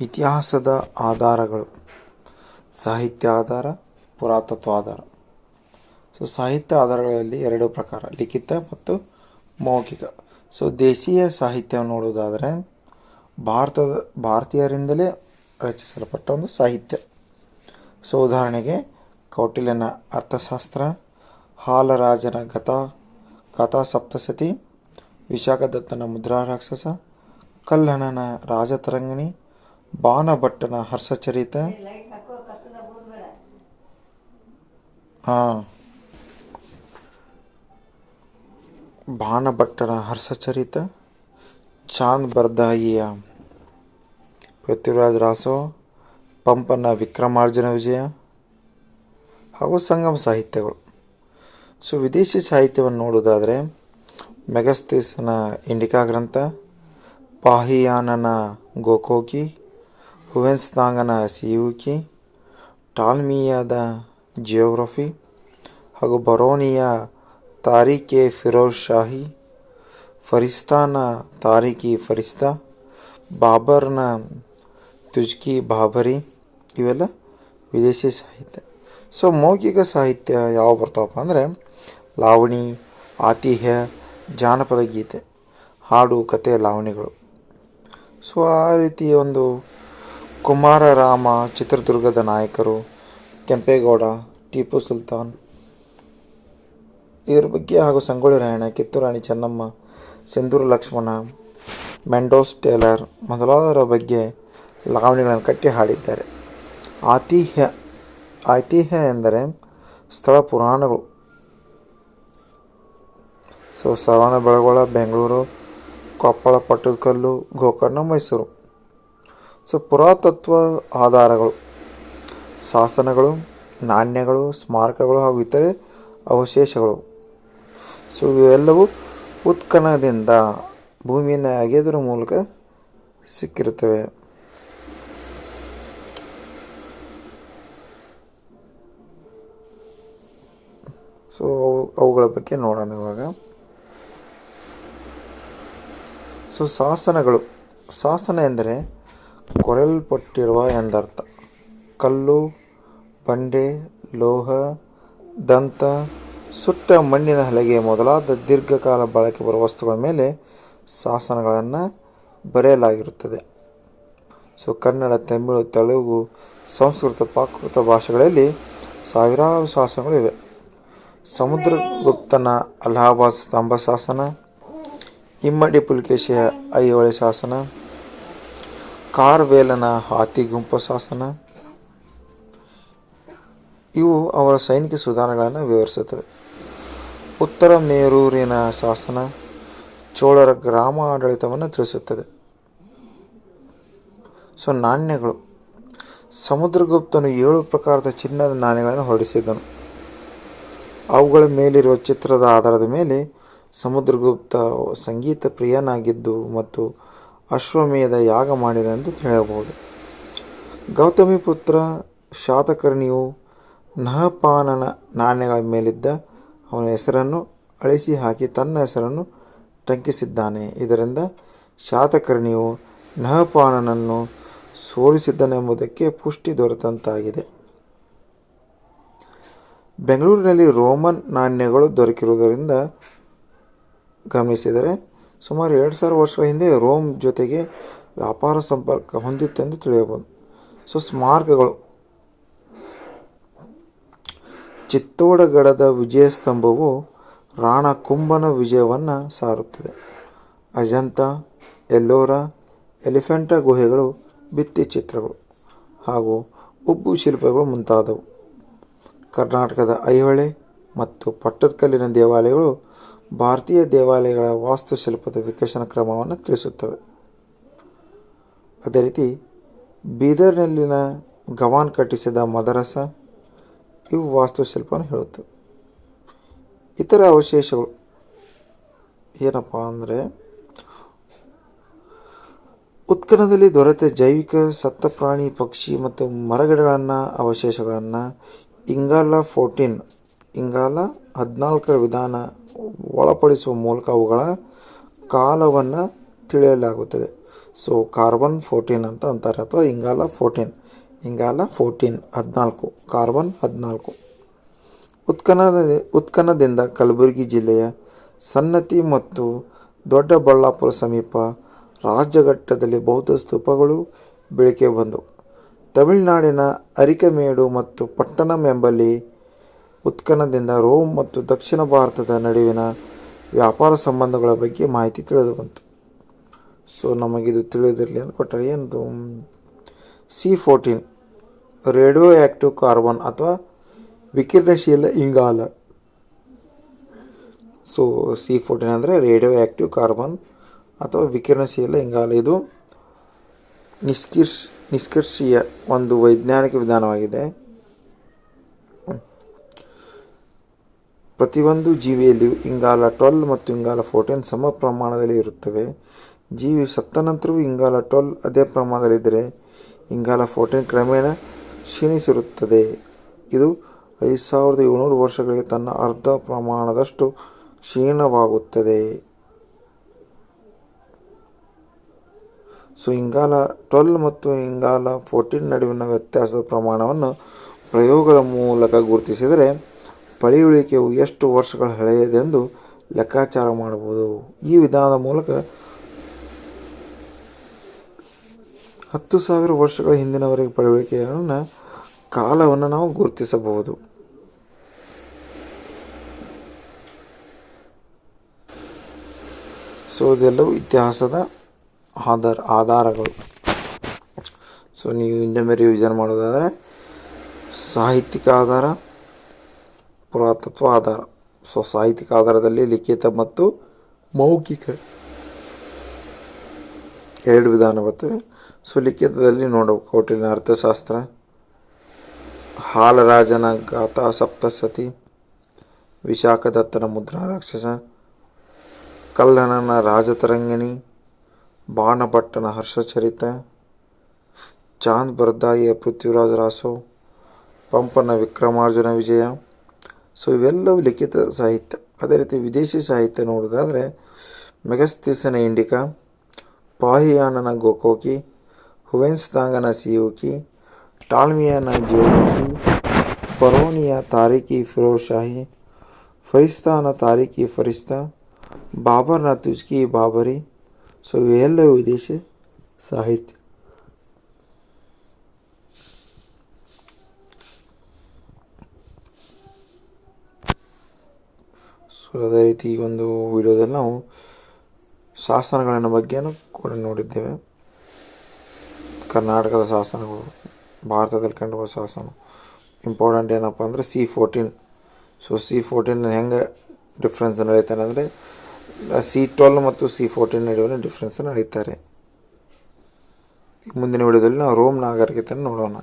ಇತಿಹಾಸದ ಆಧಾರಗಳು. ಸಾಹಿತ್ಯ ಆಧಾರ ಪುರಾತತ್ವ ಆಧಾರ ಸೊ ಸಾಹಿತ್ಯ ಆಧಾರಗಳಲ್ಲಿ ಎರಡು ಪ್ರಕಾರ, ಲಿಖಿತ ಮತ್ತು ಮೌಖಿಕ. ಸೊ ದೇಶೀಯ ಸಾಹಿತ್ಯವನ್ನು ನೋಡುವುದಾದರೆ, ಭಾರತದ, ಭಾರತೀಯರಿಂದಲೇ ರಚಿಸಲ್ಪಟ್ಟ ಒಂದು ಸಾಹಿತ್ಯ. ಸೊ ಉದಾಹರಣೆಗೆ, ಕೌಟಿಲ್ಯನ ಅರ್ಥಶಾಸ್ತ್ರ, ಹಾಲರಾಜನ ಕಥಾ ಕಥಾ ಸಪ್ತಸತಿ, ವಿಶಾಖದತ್ತನ ಮುದ್ರಾ ರಾಕ್ಷಸ ಕಲ್ಲಣನ ರಾಜತರಂಗಿಣಿ ಬಾಣಭಟ್ಟನ ಹರ್ಷಚರಿತ ಹಾಂ. ಬಾಣಭಟ್ಟನ ಹರ್ಷಚರಿತ ಚಾಂದ್ ಬರ್ದಾಯಿಯ. ಪೃಥ್ವಿರಾಜ್ ರಾಸೋ ಪಂಪನ ವಿಕ್ರಮಾರ್ಜುನ ವಿಜಯ ಹಾಗೂ ಸಂಗಮ ಸಾಹಿತ್ಯಗಳು. ಸೊ ವಿದೇಶಿ ಸಾಹಿತ್ಯವನ್ನು ನೋಡುವುದಾದರೆ ಮೆಗಸ್ತೀಸನ ಇಂಡಿಕಾ ಗ್ರಂಥ ಪಾಹಿಯಾನನ ಗೋಕೋಕಿ ಹುವೆನ್ಸ್ನಾಂಗನ ಸಿಯುಕಿ, ಟಾಲ್ಮಿಯಾದ ಜಿಯೋಗ್ರಫಿ ಹಾಗೂ ಬರೋನಿಯ ತಾರೀಖೆ ಫಿರೋಜ್ ಶಾಹಿ, ಫರಿಸ್ತಾನ ತಾರೀಖಿ ಫರಿಸ್ತಾ, ಬಾಬರ್ನ ತುಜ್ಕಿ ಬಾಬರಿ, ಇವೆಲ್ಲ ವಿದೇಶಿ ಸಾಹಿತ್ಯ. ಸೊ, ಮೌಖಿಕ ಸಾಹಿತ್ಯ ಯಾವ ಬರ್ತಾವಪ್ಪ ಅಂದರೆ ಲಾವಣಿ, ಆತಿಹ್ಯ, ಜಾನಪದ ಗೀತೆ, ಹಾಡು, ಕತೆ, ಲಾವಣಿಗಳು. ಸೊ, ಆ ರೀತಿ ಒಂದು ಕುಮಾರ ರಾಮ, ಚಿತ್ರದುರ್ಗದ ನಾಯಕರು, ಕೆಂಪೇಗೌಡ, ಟಿಪ್ಪು ಸುಲ್ತಾನ್. ಇವರ ಬಗ್ಗೆ ಹಾಗೂ ಸಂಗೊಳ್ಳಿ ರಾಯಣ್ಣ ಕಿತ್ತೂರು ರಾಣಿ ಚೆನ್ನಮ್ಮ, ಸಿಂಧೂರು ಲಕ್ಷ್ಮಣ, ಮೆಂಡೋಸ್ ಟೇಲರ್ ಮೊದಲಾದವರ ಬಗ್ಗೆ ಲಾವಣಿಗಳನ್ನು ಕಟ್ಟಿ ಹಾಡಿದ್ದಾರೆ. ಆತಿಹ್ಯ ಐತಿಹ್ಯ ಎಂದರೆ ಸ್ಥಳ ಪುರಾಣಗಳು. ಸೊ ಶ್ರವಣ ಬೆಳಗೊಳ, ಬೆಂಗಳೂರು, ಕೊಪ್ಪಳ, ಪಟ್ಟದಕಲ್ಲು, ಗೋಕರ್ಣ, ಮೈಸೂರು. ಸೊ ಪುರಾತತ್ವ ಆಧಾರಗಳು, ಶಾಸನಗಳು, ನಾಣ್ಯಗಳು, ಸ್ಮಾರಕಗಳು ಹಾಗೂ ಇತರೆ ಅವಶೇಷಗಳು. ಸೊ ಇವೆಲ್ಲವೂ ಉತ್ಖನನದಿಂದ ಭೂಮಿಯನ್ನು ಅಗೆದರ ಮೂಲಕ ಸಿಕ್ಕಿರುತ್ತವೆ. ಸೊ ಅವು, ಅವುಗಳ ಬಗ್ಗೆ ನೋಡೋಣ ಇವಾಗ. ಸೊ ಶಾಸನಗಳು, ಶಾಸನ ಎಂದರೆ ಕೊರೆಯಲ್ಪಟ್ಟಿರುವ ಎಂದರ್ಥ. ಕಲ್ಲು, ಬಂಡೆ, ಲೋಹ, ದಂತ, ಸುಟ್ಟ ಮಣ್ಣಿನ ಹಲಗೆ ಮೊದಲಾದ ದೀರ್ಘಕಾಲ ಬಳಕೆ ಬರುವ ವಸ್ತುಗಳ ಮೇಲೆ ಶಾಸನಗಳನ್ನು ಬರೆಯಲಾಗಿರುತ್ತದೆ. ಸೊ, ಕನ್ನಡ, ತಮಿಳು, ತೆಲುಗು, ಸಂಸ್ಕೃತ ಪ್ರಾಕೃತ ಭಾಷೆಗಳಲ್ಲಿ ಸಾವಿರಾರು ಶಾಸನಗಳು ಇವೆ. ಸಮುದ್ರಗುಪ್ತನ ಅಲಹಾಬಾದ್ ಸ್ತಂಭ ಶಾಸನ, ಇಮ್ಮಡಿ ಪುಲಿಕೇಶಿಯ ಐಹೊಳೆ ಶಾಸನ ಕಾರ್ವೇಲನ ಹಾತಿ, ಗುಂಪು ಶಾಸನ, ಇವು ಅವರ ಸೈನಿಕ ಸುಧಾರಣೆಗಳನ್ನು ವಿವರಿಸುತ್ತವೆ. ಉತ್ತರ ಮೇರೂರಿನ ಶಾಸನ ಚೋಳರ ಗ್ರಾಮ ಆಡಳಿತವನ್ನು ತಿಳಿಸುತ್ತದೆ. ಸೊ, ನಾಣ್ಯಗಳು. ಸಮುದ್ರಗುಪ್ತನು ಏಳು ಪ್ರಕಾರದ ಚಿನ್ನದ ನಾಣ್ಯಗಳನ್ನು ಹೊರಡಿಸಿದ್ದನು. ಅವುಗಳ ಮೇಲಿರುವ ಚಿತ್ರದ ಆಧಾರದ ಮೇಲೆ ಸಮುದ್ರಗುಪ್ತ ಸಂಗೀತ ಪ್ರಿಯನಾಗಿದ್ದು ಮತ್ತು ಅಶ್ವಮೇಧ ಯಾಗ ಮಾಡಿದೆಂದು ತಿಳಿಯಬಹುದು. ಗೌತಮಿ ಪುತ್ರ ಶಾತಕರ್ಣಿಯು ನಹಪಾನನ ನಾಣ್ಯಗಳ ಮೇಲಿದ್ದ ಅವನ ಹೆಸರನ್ನು ಅಳಿಸಿ ಹಾಕಿ ತನ್ನ ಹೆಸರನ್ನು ಟಂಕಿಸಿದ್ದಾನೆ. ಇದರಿಂದ ಶಾತಕರ್ಣಿಯು ನಹಪಾನನನ್ನು ಸೋಲಿಸಿದ್ದನೆಂಬುದಕ್ಕೆ ಪುಷ್ಟಿ ದೊರೆತಂತಾಗಿದೆ. ಬೆಂಗಳೂರಿನಲ್ಲಿ ರೋಮನ್ ನಾಣ್ಯಗಳು ದೊರಕಿರುವುದರಿಂದ ಗಮನಿಸಿದರೆ ಸುಮಾರು ಎರಡು ಸಾವಿರ ವರ್ಷಗಳ ಹಿಂದೆ ರೋಮ್ ಜೊತೆಗೆ ವ್ಯಾಪಾರ ಸಂಪರ್ಕ ಹೊಂದಿತ್ತೆಂದು ತಿಳಿಯಬಹುದು ಸೊ, ಸ್ಮಾರಕಗಳು. ಚಿತ್ತೋಡಗಡದ ವಿಜಯ ಸ್ತಂಭವು ರಾಣ ಕುಂಭನ ವಿಜಯವನ್ನು ಸಾರುತ್ತದೆ. ಅಜಂತ, ಎಲ್ಲೋರ, ಎಲಿಫೆಂಟ ಗುಹೆಗಳು, ಭಿತ್ತಿ ಚಿತ್ರಗಳು ಹಾಗೂ ಉಬ್ಬು ಶಿಲ್ಪಗಳು ಮುಂತಾದವು. ಕರ್ನಾಟಕದ ಐಹೊಳೆ ಮತ್ತು ಪಟ್ಟದಕಲ್ಲಿನ ದೇವಾಲಯಗಳು ಭಾರತೀಯ ದೇವಾಲಯಗಳ ವಾಸ್ತುಶಿಲ್ಪದ ವಿಕಸನ ಕ್ರಮವನ್ನು ತಿಳಿಸುತ್ತವೆ. ಅದೇ ರೀತಿ ಬೀದರ್ನಲ್ಲಿನ ಗವಾನ್ ಕಟ್ಟಿಸಿದ ಮದರಸ ಇವು ವಾಸ್ತುಶಿಲ್ಪವನ್ನು ಹೇಳುತ್ತವೆ. ಇತರ ಅವಶೇಷಗಳು ಏನಪ್ಪ ಅಂದರೆ ಉತ್ಖನದಲ್ಲಿ ದೊರೆತ ಜೈವಿಕ ಸತ್ತ ಪ್ರಾಣಿ ಪಕ್ಷಿ ಮತ್ತು ಮರಗಿಡಗಳನ್ನು ಅವಶೇಷಗಳನ್ನು ಇಂಗಾಲ ಫೋರ್ಟೀನ್ ಇಂಗಾಲ ಹದಿನಾಲ್ಕರ ವಿಧಾನ ಒಳಪಡಿಸುವ ಮೂಲಕ ಅವುಗಳ ಕಾಲವನ್ನು ತಿಳಿಯಲಾಗುತ್ತದೆ. ಸೊ ಕಾರ್ಬನ್ ಫೋರ್ಟೀನ್ ಅಂತ ಅಂತಾರೆ, ಅಥವಾ ಇಂಗಾಲ ಫೋರ್ಟೀನ್ ಇಂಗಾಲ ಫೋರ್ಟೀನ್ ಹದಿನಾಲ್ಕು. ಕಾರ್ಬನ್ ಹದಿನಾಲ್ಕು. ಉತ್ಖನದ ಉತ್ಖನದಿಂದ ಕಲಬುರಗಿ ಜಿಲ್ಲೆಯ ಸನ್ನತಿ ಮತ್ತು ದೊಡ್ಡಬಳ್ಳಾಪುರ ಸಮೀಪ ರಾಜ್ಯಘಟ್ಟದಲ್ಲಿ ಬೌದ್ಧ ಸ್ತೂಪಗಳು ಬೆಳಕಿಗೆ ಬಂದವು ತಮಿಳುನಾಡಿನ ಅರಿಕಮೇಡು ಮತ್ತು ಪಟ್ಟಣಂ ಎಂಬಲ್ಲಿ ಉತ್ಖನದಿಂದ ರೋಮ್ ಮತ್ತು ದಕ್ಷಿಣ ಭಾರತದ ನಡುವಿನ ವ್ಯಾಪಾರ ಸಂಬಂಧಗಳ ಬಗ್ಗೆ ಮಾಹಿತಿ ತಿಳಿದು ಬಂತು ಸೊ, ನಮಗಿದು ತಿಳಿದಿರಲಿ ಅಂತ ಕೊಟ್ಟರೆ. ಏನದು? C fourteen radioactive carbon ಅಥವಾ ವಿಕಿರಣಶೀಲ ಇಂಗಾಲ. ಸೊ ಸಿ ಫೋರ್ಟೀನ್ ಅಂದರೆ ರೇಡಿಯೋ ಆ್ಯಕ್ಟಿವ್ ಕಾರ್ಬನ್ ಅಥವಾ ವಿಕಿರಣಶೀಲ ಇಂಗಾಲ. ಇದು ನಿಷ್ಕಿರ್ಷ್ ನಿಷ್ಕರ್ಷೀಯ ಒಂದು ವೈಜ್ಞಾನಿಕ ವಿಧಾನವಾಗಿದೆ. ಪ್ರತಿಯೊಂದು ಜೀವಿಯಲ್ಲಿಯೂ ಇಂಗಾಲ ಟ್ವೆಲ್ ಮತ್ತು ಇಂಗಾಲ ಫೋರ್ಟೀನ್ ಸಮ ಪ್ರಮಾಣದಲ್ಲಿ ಇರುತ್ತವೆ. ಜೀವಿ ಸತ್ತ ನಂತರವೂ ಇಂಗಾಲ ಟ್ವೆಲ್ ಅದೇ ಪ್ರಮಾಣದಲ್ಲಿದ್ದರೆ ಇಂಗಾಲ ಫೋರ್ಟೀನ್ ಕ್ರಮೇಣ ಕ್ಷೀಣಿಸಿರುತ್ತದೆ. ಇದು ಐದು ಸಾವಿರದ ಏಳ್ನೂರು ವರ್ಷಗಳಿಗೆ ತನ್ನ ಅರ್ಧ ಪ್ರಮಾಣದಷ್ಟು ಕ್ಷೀಣವಾಗುತ್ತದೆ. ಸೊ ಇಂಗಾಲ ಟ್ವೆಲ್ ಮತ್ತು ಇಂಗಾಲ ಫೋರ್ಟೀನ್ ನಡುವಿನ ವ್ಯತ್ಯಾಸದ ಪ್ರಮಾಣವನ್ನು ಪ್ರಯೋಗದ ಮೂಲಕ ಗುರುತಿಸಿದರೆ ಪಳೆಯುಳಿಕೆಯು ಎಷ್ಟು ವರ್ಷಗಳ ಹಳೆಯದೆಂದು ಲೆಕ್ಕಾಚಾರ ಮಾಡಬಹುದು. ಈ ವಿಧಾನದ ಮೂಲಕ ಹತ್ತು ಸಾವಿರ ವರ್ಷಗಳ ಹಿಂದಿನವರೆಗೆ ಪಳೆಯುಳಿಕೆಯನ್ನು ಕಾಲವನ್ನು ನಾವು ಗುರುತಿಸಬಹುದು. ಸೊ ಇದೆಲ್ಲವೂ ಇತಿಹಾಸದ ಆಧಾರ ಆಧಾರಗಳು. ಸೊ ನೀವು ಇನ್ನೊಮ್ಮೆ ರಿವಿಷನ್ ಮಾಡೋದಾದರೆ ಸಾಹಿತ್ಯಿಕ ಆಧಾರ ಪುರಾತತ್ವ ಆಧಾರ. ಸೊ, ಸಾಹಿತ್ಯಿಕ ಆಧಾರದಲ್ಲಿ ಲಿಖಿತ ಮತ್ತು ಮೌಖಿಕ ಎರಡು ವಿಧಾನ ಬರ್ತವೆ. ಸೊ, ಲಿಖಿತದಲ್ಲಿ ನೋಡಬೇಕು ಕೌಟಿಲ್ಯ ಅರ್ಥಶಾಸ್ತ್ರ. ಹಾಲರಾಜನ ಗಾಥಾ ಸಪ್ತಸತಿ. ವಿಶಾಖದತ್ತನ ಮುದ್ರಾ ರಾಕ್ಷಸ. ಕಲ್ಲನನ ರಾಜತರಂಗಿಣಿ. ಬಾಣಭಟ್ಟನ ಹರ್ಷಚರಿತ. ಚಾಂದ್ ಬರ್ದಾಯಿಯ ಪೃಥ್ವಿರಾಜ ರಾಸೋ. ಪಂಪನ ವಿಕ್ರಮಾರ್ಜುನ ವಿಜಯ. ಸೊ ಇವೆಲ್ಲವೂ ಲಿಖಿತ ಸಾಹಿತ್ಯ. ಅದೇ ರೀತಿ ವಿದೇಶಿ ಸಾಹಿತ್ಯ ನೋಡೋದಾದರೆ ಮೆಗಸ್ತಿಸನ ಇಂಡಿಕಾ, ಪಾಹಿಯಾನನ ಗೋಕೋಕಿ ಹುವೆನ್ಸ್ದಾಂಗನ ಸಿಯೋಕಿ, ಟಾಳ್ಮಿಯಾನ ಜಿಯೋಗ್ರಫಿ ಪರೋನಿಯ ತಾರೀಖಿ ಫಿರೋಜ್ ಶಾಹಿ, ಫರಿಸ್ತಾನ ತಾರಿಕಿ ಫರಿಸ್ತಾ, ಬಾಬರ್ನ ತುಜ್ಕಿ ಬಾಬರಿ. ಸೊ ಇವೆಲ್ಲವೂ ವಿದೇಶಿ ಸಾಹಿತ್ಯ. ಸೊ ಅದೇ ರೀತಿ ಈ ಒಂದು ವಿಡಿಯೋದಲ್ಲಿ ನಾವು ಶಾಸನಗಳನ್ನು ಬಗ್ಗೆನೂ ಕೂಡ ನೋಡಿದ್ದೇವೆ. ಕರ್ನಾಟಕದ ಶಾಸನಗಳು, ಭಾರತದಲ್ಲಿ ಕಂಡುಬರುವ ಶಾಸನ. ಇಂಪಾರ್ಟೆಂಟ್ ಏನಪ್ಪ ಅಂದರೆ C fourteen so C fourteen ಹೆಂಗೆ ಡಿಫ್ರೆನ್ಸ್ ನಡೀತಾನೆ ಅಂದರೆ ಸಿ ಟ್ವೆಲ್ ಮತ್ತು ಸಿ ಫೋರ್ಟೀನ್ ನಡುವಿನ ಡಿಫ್ರೆನ್ಸ್ ನಡೀತಾರೆ. ಮುಂದಿನ ವಿಡಿಯೋದಲ್ಲಿ ನಾವು ರೋಮ್ ನಾಗರಿಕತೆಯನ್ನು ನೋಡೋಣ.